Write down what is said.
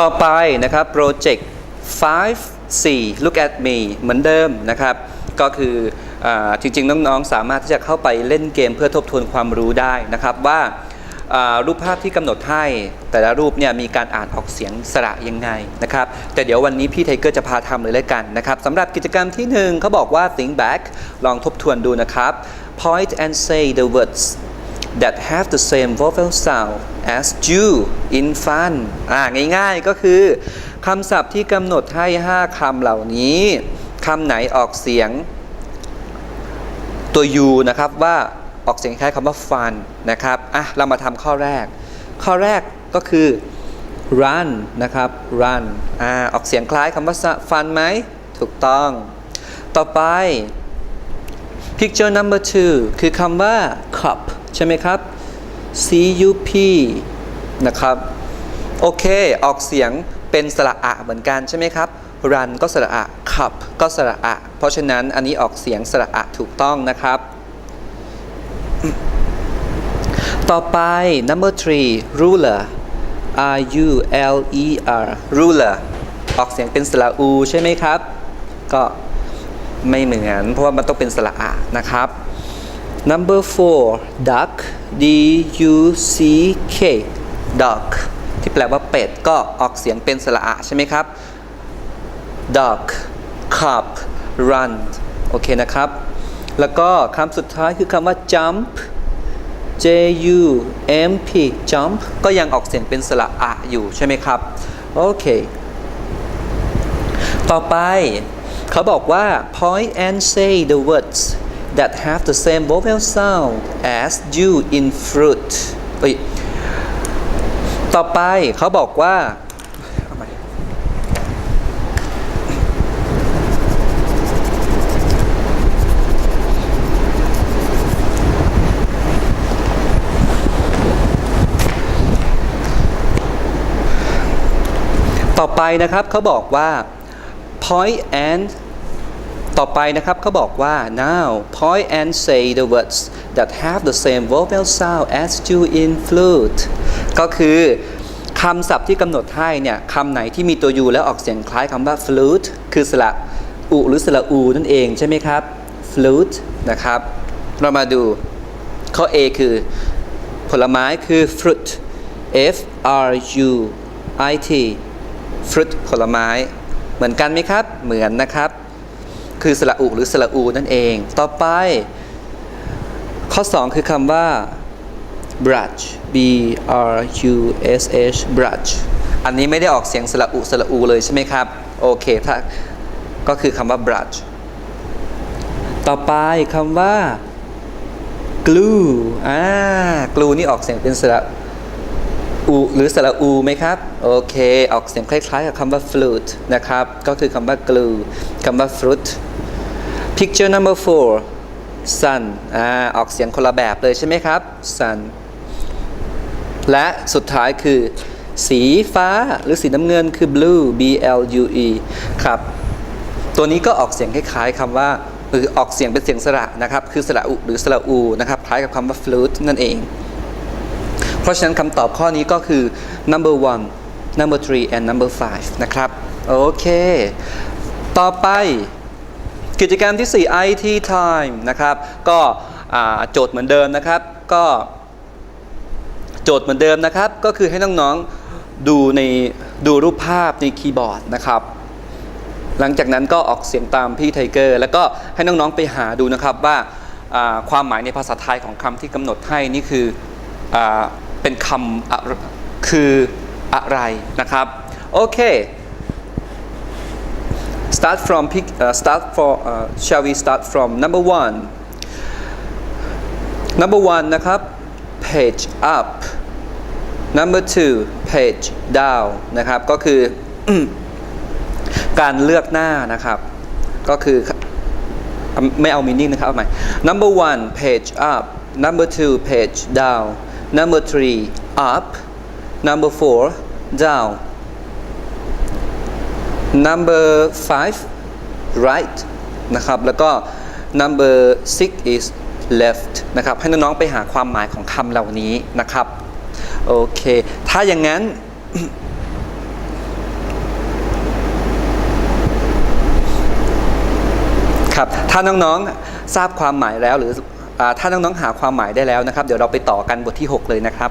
ต่อไปนะครับ project 5 4 look at me เหมือนเดิมนะครับ ก็คืออจริงๆ น้องๆ สามารถที่จะเข้าไปเล่นเกมเพื่อทบทวนความรู้ได้นะครับว่ารูปภาพที่กำหนดให้แต่ละรูปเนี่ยมีการอ่านออกเสียงสระยังไงนะครับ แต่เดี๋ยววันนี้พี่ไทเกอร์จะพาทำเลยแล้วกันนะครับสำหรับกิจกรรมที่หนึ่งเขาบอกว่า think back ลองทบทวนดูนะครับ point and say the words that have the same vowel sound as you in fun อ่าง่ายๆก็คือคำศัพท์ที่กำหนดให้ 5คำเหล่านี้คำไหนออกเสียง ตัว u นะครับว่าออกเสียงคล้ายคำว่า fun นะครับอะเรามาทำข้อแรก ข้อแรกก็คือ run นะครับ run อ่าออกเสียงคล้ายคำว่า fun ไหมถูกต้อง ต่อไป picture number two คือคำว่า cup ใช่ไหมครับ c u p นะครับ โอเค ออกเสียงเป็นสระอะเหมือนกันใช่ไหมครับ run ก็สระอะ cup ก็สระอะ เพราะฉะนั้นอันนี้ออกเสียงสระอะถูกต้องนะครับ ต่อไป number three ruler r u l e r ruler ออกเสียงเป็นสระอูใช่ไหมครับ ก็ไม่เหมือน เพราะว่ามันต้องเป็นสระอะนะครับ number four duck d u c k duck ที่แปลว่าเป็ดก็ออกเสียงเป็นสระอะใช่ไหมครับ duck cup run โอเคนะครับ แล้วก็คำสุดท้ายคือคำว่า jump J U M P jump ก็ยังออกเสียงเป็นสระอะอยู่ใช่ไหมครับ โอเค ต่อไปเขาบอกว่า point and say the words that have the same vowel sound as you in fruit เอ้ยต่อไปเขาบอกว่า ต่อไปนะครับเขาบอกว่า point and ต่อไปนะครับเขาบอกว่า now point and say the words that have the same vowel sound as you in flute ก็คือคำศัพท์ที่กำหนดให้เนี่ยคำไหนที่มีตัว u แล้วออกเสียงคล้ายคำว่า flute คือสระอุหรือสระอูนั่นเองใช่ไหมครับ flute นะครับ เรามาดูข้อ A คือผลไม้คือ fruit F R U I T fruit ผลไม้ เหมือนกันไหมครับ เหมือนนะครับ คือสระอุหรือสระอูนั่นเอง ต่อไป ข้อ 2 คือคำว่า brush b r u s h brush อันนี้ไม่ได้ออกเสียงสระอุสระอูเลยใช่ไหมครับ โอเคถ้าก็คือคำว่า brush ต่อไปคำว่า glue อ่า glue นี่ออกเสียงเป็นสระอูหรือสระอูไหมครับ โอเค ออกเสียงคล้ายๆกับคำว่า flute นะครับ ก็คือคำว่า glue คำว่า fruit picture number four sun อ่าออกเสียงคนละแบบเลยใช่ไหมครับ sun และสุดท้ายคือ สีฟ้าหรือสีน้ำเงินคือ blue b l u e ครับ ตัวนี้ก็ออกเสียงคล้ายๆคำว่าหรือออกเสียงเป็นเสียงสระนะครับ คือสระอุหรือสระอูนะครับคล้ายกับคำว่า flute นั่นเอง เพราะฉะนั้นคำตอบข้อนี้ก็คือ number one number three and number five นะครับ โอเค ต่อไป กิจกรรมที่ 4 IT time นะครับ ก็โจทย์เหมือนเดิมนะครับ ก็โจทย์เหมือนเดิมนะครับ ก็คือให้น้องๆดูในดูรูปภาพในคีย์บอร์ดนะครับหลังจากนั้นก็ออกเสียงตามพี่ไทเกอร์ แล้วก็ให้น้องๆไปหาดูนะครับว่าความหมายในภาษาไทยของคำที่กำหนดให้นี่คืออเป็นคำคืออะไรนะครับ โอเค start from pick uh, start for uh, shall we start from number one number one นะครับ page up number two page down นะครับก็คือการเลือกหน้านะครับ ก็คือไม่เอา meaning นะครับเอาใหม่ number one page up number two page down number three up number four down number five right นะครับ แล้วก็ number six is left นะครับ ให้น้องๆไปหาความหมายของคำเหล่านี้นะครับ โอเค ถ้าอย่างนั้นครับ ถ้าน้องๆทราบความหมายแล้วหรือถ้าน้องๆหาความหมายได้แล้วนะครับ เดี๋ยวเราไปต่อกันบทที่ 6 เลยนะครับ